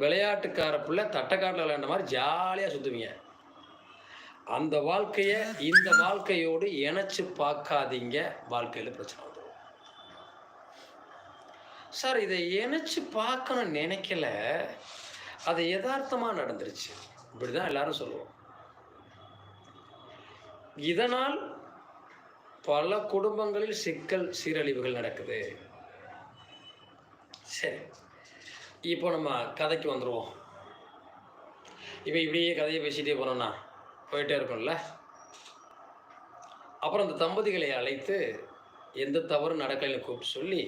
விளையாட்டுக்கார பிள்ளை தட்டக்காட்டில் விளையாண்ட மாதிரி ஜாலியாக சுற்றுவீங்க அந்த வாழ்க்கையை இந்த வாழ்க்கையோடு இணைச்சு பார்க்காதீங்க. வாழ்க்கையில் பிரச்சனை வந்துடும் சார் இதை இணைச்சு பார்க்கணும்னு நினைக்கல. அது யதார்த்தமாக நடந்துருச்சு. இப்படி தான் எல்லாரும் சொல்லுவோம். இதனால் பல குடும்பங்களில் சிக்கல் சீரழிவுகள் நடக்குது. சரி. இப்போ நம்ம கதைக்கு வந்துடுவோம் இப்போ இப்படியே கதையை பேசிகிட்டே போனோம்னா போயிட்டே இருக்கும்ல? அப்புறம் அந்த தம்பதிகளை அழைத்து எந்த தவறும் நடக்கலைன்னு கூப்பிட்டு சொல்லி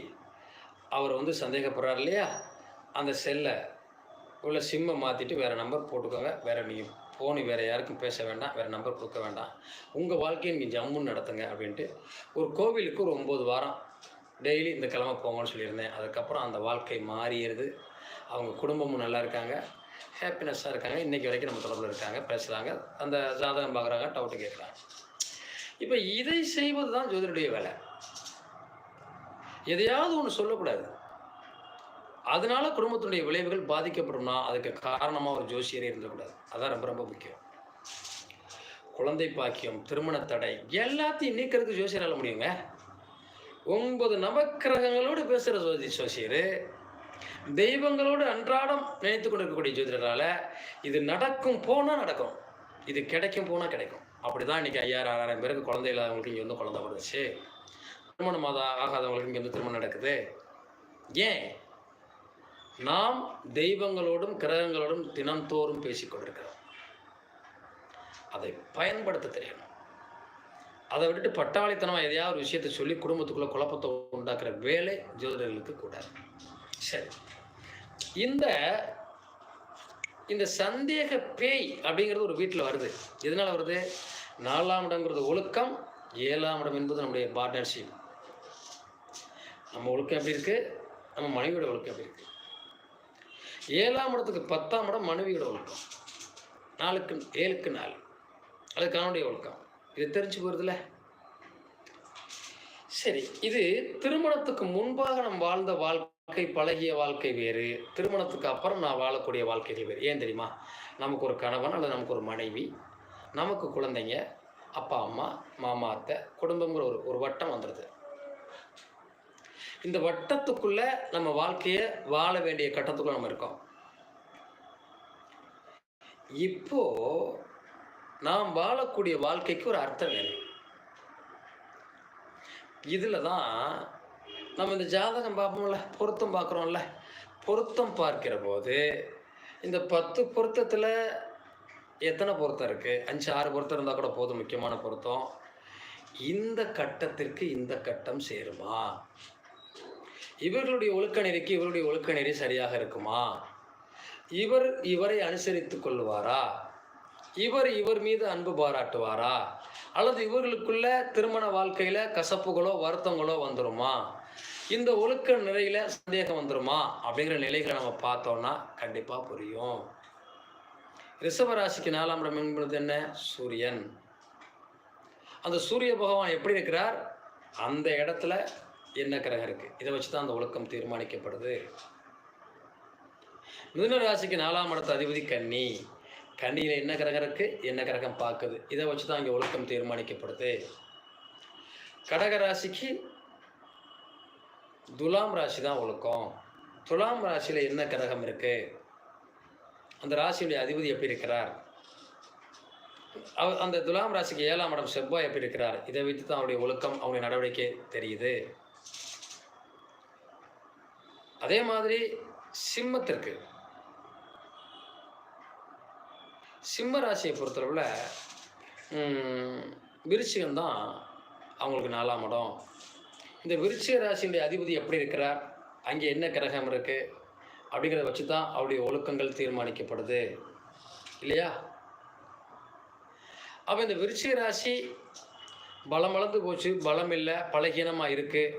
அவர் வந்து சந்தேகப்படுறார் இல்லையா? அந்த செல்லை உள்ள சிம்மை மாற்றிட்டு வேறு நம்பர் போட்டுக்கோங்க. வேறு நீங்கள் ஃபோனு வேறு யாருக்கும் பேச வேண்டாம். வேறு நம்பர் கொடுக்க வேண்டாம். உங்கள் வாழ்க்கையை நீங்கள் ஜம்முன்னு நடத்துங்க அப்படின்ட்டு ஒரு கோவிலுக்கு ஒரு ஒம்பது வாரம் டெய்லி இந்த கிழமை போங்கன்னு சொல்லியிருந்தேன். அதுக்கப்புறம் அந்த வாழ்க்கை மாறிடுது. அவங்க குடும்பமும் நல்லா இருக்காங்க. ஹாப்பினஸ்ஸாக இருக்காங்க. இன்றைக்கி வரைக்கும் நம்ம தொடர்பில் இருக்காங்க பேசுகிறாங்க அந்த ஜாதகம் பார்க்குறாங்க டவுட்டு கேட்குறாங்க. இப்போ இதை செய்வது தான் ஜோதிடருடைய வேலை. எதையாவது ஒன்று சொல்லக்கூடாது. அதனால குடும்பத்தினுடைய விளைவுகள் பாதிக்கப்படும்னா அதுக்கு காரணமாக ஒரு ஜோசியரே இருந்துக்கூடாது அதான் ரொம்ப ரொம்ப முக்கியம். குழந்தை பாக்கியம் திருமண தடை எல்லாத்தையும் நீக்கிறதுக்கு ஜோசியரால முடியுங்க. ஒன்பது நவக்கிரகங்களோடு பேசுகிற ஜோதி சோசியர். தெய்வங்களோடு அன்றாடம் நினைத்து கொண்டிருக்கக்கூடிய ஜோதிடரால இது நடக்கும் போனால் நடக்கும். இது கிடைக்கும் போனால் கிடைக்கும். அப்படி தான் இன்றைக்கி ஐயாயிரம் ஆறாயிரம் பேருக்கு குழந்தை இல்லாதவங்களுக்கு இங்கே வந்து குழந்தை பிறந்துச்சு. திருமணம் ஆகாதவங்களுக்கு இங்கே வந்து திருமணம் நடக்குது. ஏன்? நாம் தெய்வங்களோடும் கிரகங்களோடும் தினந்தோறும் பேசிக்கொண்டிருக்கிறோம் அதை பயன்படுத்த தெரியணும் அதை விட்டுட்டு பட்டாளித்தனமாக எதையாவது ஒரு விஷயத்த சொல்லி குடும்பத்துக்குள்ள குழப்பத்தை உண்டாக்குற வேலை ஜோதிடர்களுக்கு கூடாது சரி. இந்த இந்த சந்தேக பேய் அப்படிங்கிறது ஒரு வீட்டில் வருது. எதனால் வருது? நாலாம் இடங்கிறது ஒழுக்கம் ஏழாம் இடம் என்பது நம்முடைய பார்ட்னர்ஷிப் நம்ம ஒழுக்கம் எப்படி இருக்குது நம்ம மனைவியோட ஒழுக்கம் எப்படி இருக்குது ஏழாம் இடத்துக்கு பத்தாம் இடம் மனைவியோட ஒழுக்கம். நாலுக்கு ஏழுக்கு நாலு. அது கணவனுடைய ஒழுக்கம். இது தெரிஞ்சு போகிறதுல சரி இது திருமணத்துக்கு முன்பாக நாம் வாழ்ந்த வாழ்க்கை பழகிய வாழ்க்கை வேறு. திருமணத்துக்கு அப்புறம் நான் வாழக்கூடிய வாழ்க்கைகள் வேறு. ஏன் தெரியுமா? நமக்கு ஒரு கணவன் அல்லது நமக்கு ஒரு மனைவி நமக்கு குழந்தைங்க அப்பா அம்மா மாமா அத்தை குடும்பங்கிற ஒரு ஒரு வட்டம் வந்துடுது இந்த வட்டத்துக்குள்ள நம்ம வாழ்க்கையை வாழ வேண்டிய கட்டத்துக்குள்ள நம்ம இருக்கோம். இப்போ நாம் வாழக்கூடிய வாழ்க்கைக்கு ஒரு அர்த்தம் வேணும். இதில் தான் நம்ம இந்த ஜாதகம் பார்ப்போம்ல பொருத்தம் பார்க்குறோம்ல. பொருத்தம் பார்க்கிற போது இந்த பத்து பொருத்தத்தில் எத்தனை பொருத்தம் இருக்குது அஞ்சு ஆறு பொருத்தம் இருந்தால் கூட போதும் முக்கியமான பொருத்தம். இந்த கட்டத்திற்கு இந்த கட்டம் சேருமா? இவர்களுடைய ஒழுக்க நெறிக்கு இவருடைய ஒழுக்க நெறி சரியாக இருக்குமா? இவர் இவரை அனுசரித்து கொள்வாரா இவர் இவர் மீது அன்பு பாராட்டுவாரா? அல்லது இவர்களுக்குள்ள திருமண வாழ்க்கையில் கசப்புகளோ வருத்தங்களோ வந்துருமா? இந்த ஒழுக்க நிலையில் சந்தேகம் வந்துருமா? அப்படிங்கிற நிலைகளை நம்ம பார்த்தோம்னா கண்டிப்பாக புரியும். ரிஷபராசிக்கு நாலாம் இடம் என்பது என்ன? சூரியன். அந்த சூரிய பகவான் எப்படி இருக்கிறார்? அந்த இடத்துல என்ன கிரகம் இருக்குது இதை வச்சு தான் அந்த ஒழுக்கம் தீர்மானிக்கப்படுது. மிதுன ராசிக்கு நாலாம் இடத்து அதிபதி கன்னி. கண்ணியில் என்ன கிரகம் இருக்குது என்ன கிரகம் பார்க்குது? இதை வச்சு தான் இங்கே ஒழுக்கம் தீர்மானிக்கப்படுது. கடக ராசிக்கு துலாம் ராசி தான் ஒழுக்கம். துலாம் ராசியில் என்ன கிரகம் இருக்குது அந்த ராசியுடைய அதிபதி எப்படி இருக்கிறார்? அவர் அந்த துலாம் ராசிக்கு ஏழாம் இடம் செவ்வாய் எப்படி இருக்கிறார்? இதை வைத்து தான் அவருடைய ஒழுக்கம் அவருடைய நடவடிக்கை தெரியுது. அதே மாதிரி சிம்மத்திற்கு சிம்ம ராசியை பொறுத்தளவில் விருச்சிகம் தான் அவங்களுக்கு நாலாம் இடம். இந்த விருச்சிக ராசியுடைய அதிபதி எப்படி இருக்கிறார்? அங்கே என்ன கிரகம் இருக்குது அப்படிங்கிறத வச்சு தான் அவருடைய ஒழுக்கங்கள் தீர்மானிக்கப்படுது. இல்லையா? அப்போ இந்த விருச்சிக ராசி பலம் வளர்ந்து போச்சு பலம் இல்லை பலகீனமாக இருக்குது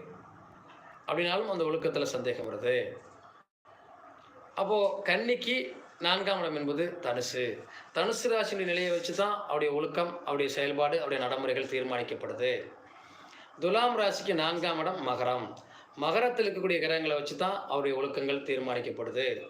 அப்படின்னாலும் அந்த ஒழுக்கத்தில் சந்தேகம் வருது. அப்போது கன்னிக்கு நான்காம் இடம் என்பது தனுசு. தனுசு ராசியின் நிலையை வச்சு தான் அவருடைய ஒழுக்கம் அவருடைய செயல்பாடு அவருடைய நடைமுறைகள் தீர்மானிக்கப்படுது. துலாம் ராசிக்கு நான்காம் இடம் மகரம். மகரத்தில் இருக்கக்கூடிய கிரகங்களை வச்சு தான் அவருடைய ஒழுக்கங்கள் தீர்மானிக்கப்படுது.